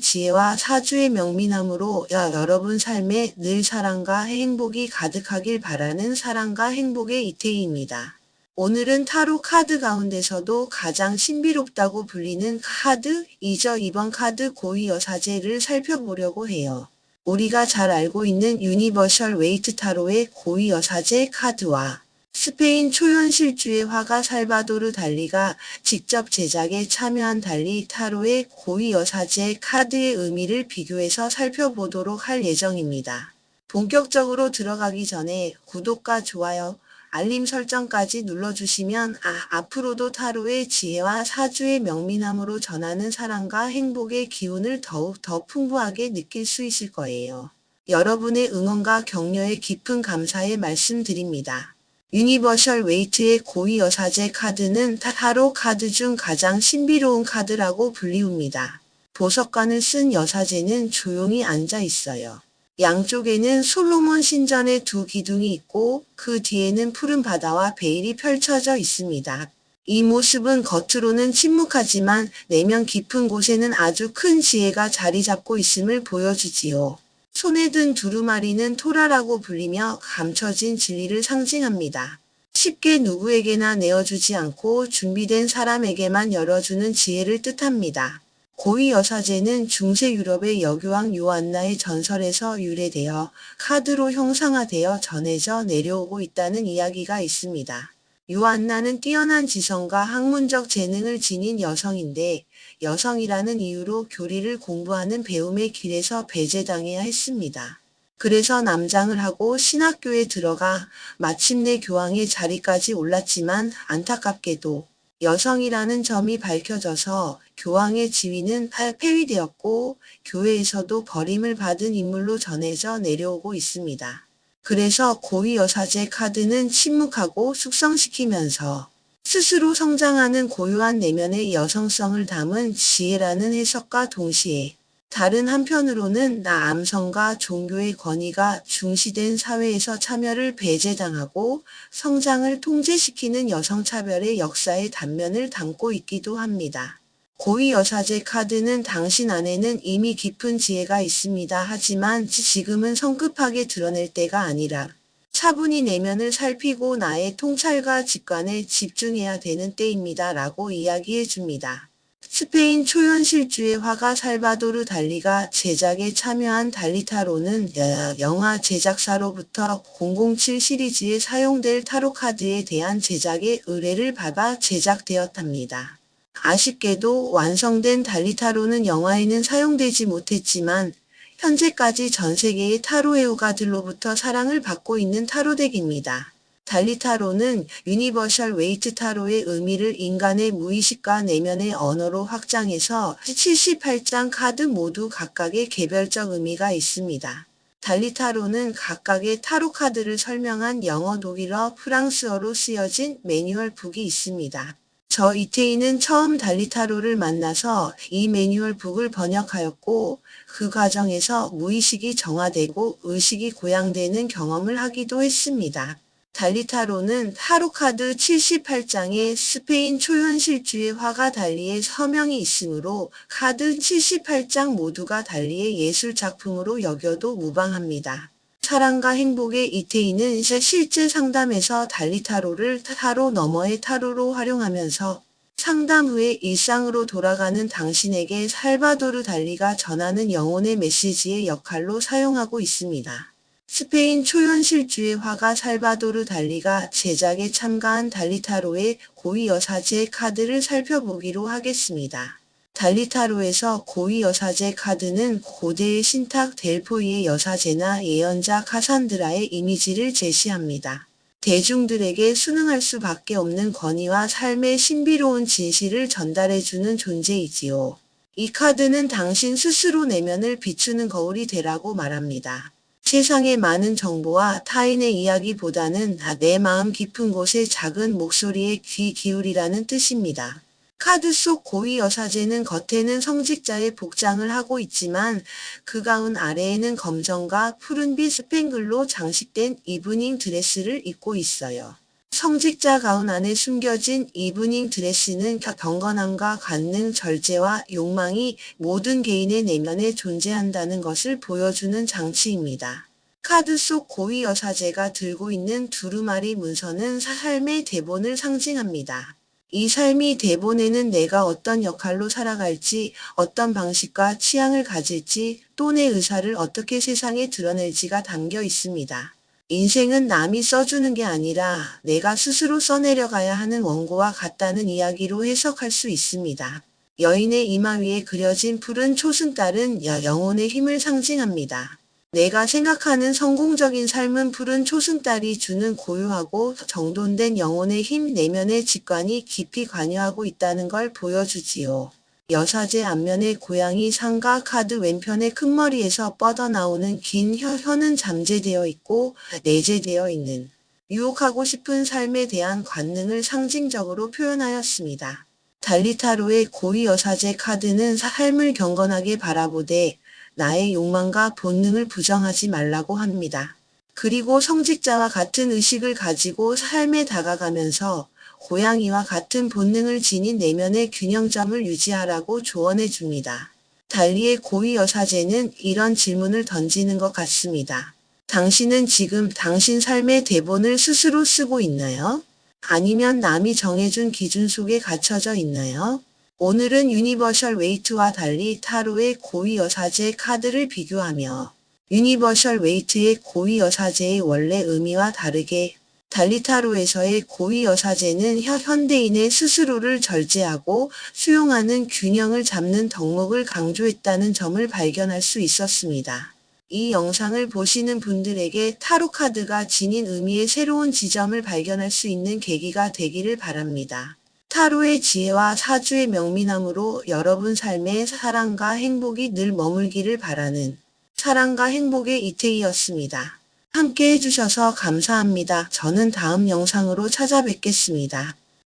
지혜와 사주의 명민함으로 여- 여러분 삶에 늘 사랑과 행복이 가득하길 바라는 사랑과 행복의 이태희입니다. 오늘은 타로 카드 가운데서도 가장 신비롭다고 불리는 카드이죠. 이번 카드 고위 여사제를 살펴보려고 해요. 우리가 잘 알고 있는 유니버셜 웨이트 타로의 고위 여사제 카드와 스페인 초현실주의 화가 살바도르 달리가 직접 제작에 참여한 달리 타로의 고위 여사제 카드의 의미를 비교해서 살펴보도록 할 예정입니다. 본격적으로 들어가기 전에 구독과 좋아요, 알림 설정까지 눌러주시면 아, 앞으로도 타로의 지혜와 사주의 명민함으로 전하는 사랑과 행복의 기운을 더욱 더 풍부하게 느낄 수 있을 거예요. 여러분의 응원과 격려에 깊은 감사의 말씀드립니다. 유니버셜 웨이트의 고위 여사제 카드는 타로 카드 중 가장 신비로운 카드라고 불리웁니다. 보석관을 쓴 여사제는 조용히 앉아 있어요. 양쪽에는 솔로몬 신전의 두 기둥이 있고 그 뒤에는 푸른 바다와 베일이 펼쳐져 있습니다. 이 모습은 겉으로는 침묵하지만 내면 깊은 곳에는 아주 큰 지혜가 자리 잡고 있음을 보여주지요. 손에 든 두루마리는 토라라고 불리며 감춰진 진리를 상징합니다. 쉽게 누구에게나 내어주지 않고 준비된 사람에게만 열어주는 지혜를 뜻합니다. 고위 여사제는 중세 유럽의 여교왕 요한나의 전설에서 유래되어 카드로 형상화되어 전해져 내려오고 있다는 이야기가 있습니다. 요한나는 뛰어난 지성과 학문적 재능을 지닌 여성인데 여성이라는 이유로 교리를 공부하는 배움의 길에서 배제당해야 했습니다. 그래서 남장을 하고 신학교에 들어가 마침내 교황의 자리까지 올랐지만 안타깝게도 여성이라는 점이 밝혀져서 교황의 지위는 폐위되었고 교회에서도 버림을 받은 인물로 전해져 내려오고 있습니다. 그래서 고위 여사제 카드는 침묵하고 숙성시키면서 스스로 성장하는 고유한 내면의 여성성을 담은 지혜라는 해석과 동시에 다른 한편으로는 나 암성과 종교의 권위가 중시된 사회에서 참여를 배제당하고 성장을 통제시키는 여성차별의 역사의 단면을 담고 있기도 합니다. 고위 여사제 카드는 당신 안에는 이미 깊은 지혜가 있습니다. 하지만 지금은 성급하게 드러낼 때가 아니라 차분히 내면을 살피고 나의 통찰과 직관에 집중해야 되는 때입니다. 라고 이야기해 줍니다. 스페인 초현실주의 화가 살바도르 달리가 제작에 참여한 달리타로는 영화 제작사로부터 007 시리즈에 사용될 타로 카드에 대한 제작의 의뢰를 받아 제작되었답니다. 아쉽게도 완성된 달리타로는 영화에는 사용되지 못했지만 현재까지 전 세계의 타로 애호가들로부터 사랑을 받고 있는 타로덱입니다. 달리타로는 유니버셜 웨이트 타로의 의미를 인간의 무의식과 내면의 언어로 확장해서 78장 카드 모두 각각의 개별적 의미가 있습니다. 달리타로는 각각의 타로 카드를 설명한 영어, 독일어, 프랑스어로 쓰여진 매뉴얼 북이 있습니다. 저 이태희는 처음 달리타로를 만나서 이 매뉴얼 북을 번역하였고 그 과정에서 무의식이 정화되고 의식이 고양되는 경험을 하기도 했습니다. 달리타로는 타로 카드 78장에 스페인 초현실주의 화가 달리의 서명이 있으므로 카드 78장 모두가 달리의 예술 작품으로 여겨도 무방합니다. 사랑과 행복의 이태희는 실제 상담에서 달리 타로를 타로 너머의 타로로 활용하면서 상담 후에 일상으로 돌아가는 당신에게 살바도르 달리가 전하는 영혼의 메시지의 역할로 사용하고 있습니다. 스페인 초현실주의 화가 살바도르 달리가 제작에 참가한 달리타로의 고위 여사제 카드를 살펴보기로 하겠습니다. 달리 타로에서 고위 여사제 카드는 고대의 신탁 델포이의 여사제나 예언자 카산드라의 이미지를 제시합니다. 대중들에게 순응할 수밖에 없는 권위와 삶의 신비로운 진실을 전달해주는 존재이지요. 이 카드는 당신 스스로 내면을 비추는 거울이 되라고 말합니다. 세상의 많은 정보와 타인의 이야기보다는 내 마음 깊은 곳의 작은 목소리에 귀 기울이라는 뜻입니다. 카드 속 고위 여사제는 겉에는 성직자의 복장을 하고 있지만 그 가운 아래에는 검정과 푸른빛 스팽글로 장식된 이브닝 드레스를 입고 있어요. 성직자 가운 안에 숨겨진 이브닝 드레스는 경건함과 관능, 절제와 욕망이 모든 개인의 내면에 존재한다는 것을 보여주는 장치입니다. 카드 속 고위 여사제가 들고 있는 두루마리 문서는 삶의 대본을 상징합니다. 이 삶이 대본에는 내가 어떤 역할로 살아갈지, 어떤 방식과 취향을 가질지, 또 내 의사를 어떻게 세상에 드러낼지가 담겨 있습니다. 인생은 남이 써주는 게 아니라 내가 스스로 써내려가야 하는 원고와 같다는 이야기로 해석할 수 있습니다. 여인의 이마 위에 그려진 푸른 초승달은 여- 영혼의 힘을 상징합니다. 내가 생각하는 성공적인 삶은 푸른 초승달이 주는 고요하고 정돈된 영혼의 힘 내면의 직관이 깊이 관여하고 있다는 걸 보여주지요. 여사제 앞면에 고양이 상가 카드 왼편의 큰 머리에서 뻗어나오는 긴 혀, 혀는 잠재되어 있고 내재되어 있는 유혹하고 싶은 삶에 대한 관능을 상징적으로 표현하였습니다. 달리타로의 고위 여사제 카드는 삶을 경건하게 바라보되 나의 욕망과 본능을 부정하지 말라고 합니다. 그리고 성직자와 같은 의식을 가지고 삶에 다가가면서 고양이와 같은 본능을 지닌 내면의 균형점을 유지하라고 조언해 줍니다. 달리의 고위 여사제는 이런 질문을 던지는 것 같습니다. 당신은 지금 당신 삶의 대본을 스스로 쓰고 있나요? 아니면 남이 정해준 기준 속에 갇혀져 있나요? 오늘은 유니버셜 웨이트와 달리 타로의 고위 여사제 카드를 비교하며 유니버셜 웨이트의 고위 여사제의 원래 의미와 다르게 달리 타로에서의 고위 여사제는 현- 현대인의 스스로를 절제하고 수용하는 균형을 잡는 덕목을 강조했다는 점을 발견할 수 있었습니다. 이 영상을 보시는 분들에게 타로 카드가 지닌 의미의 새로운 지점을 발견할 수 있는 계기가 되기를 바랍니다. 타로의 지혜와 사주의 명민함으로 여러분 삶에 사랑과 행복이 늘 머물기를 바라는 사랑과 행복의 이태희였습니다. 함께 해주셔서 감사합니다. 저는 다음 영상으로 찾아뵙겠습니다.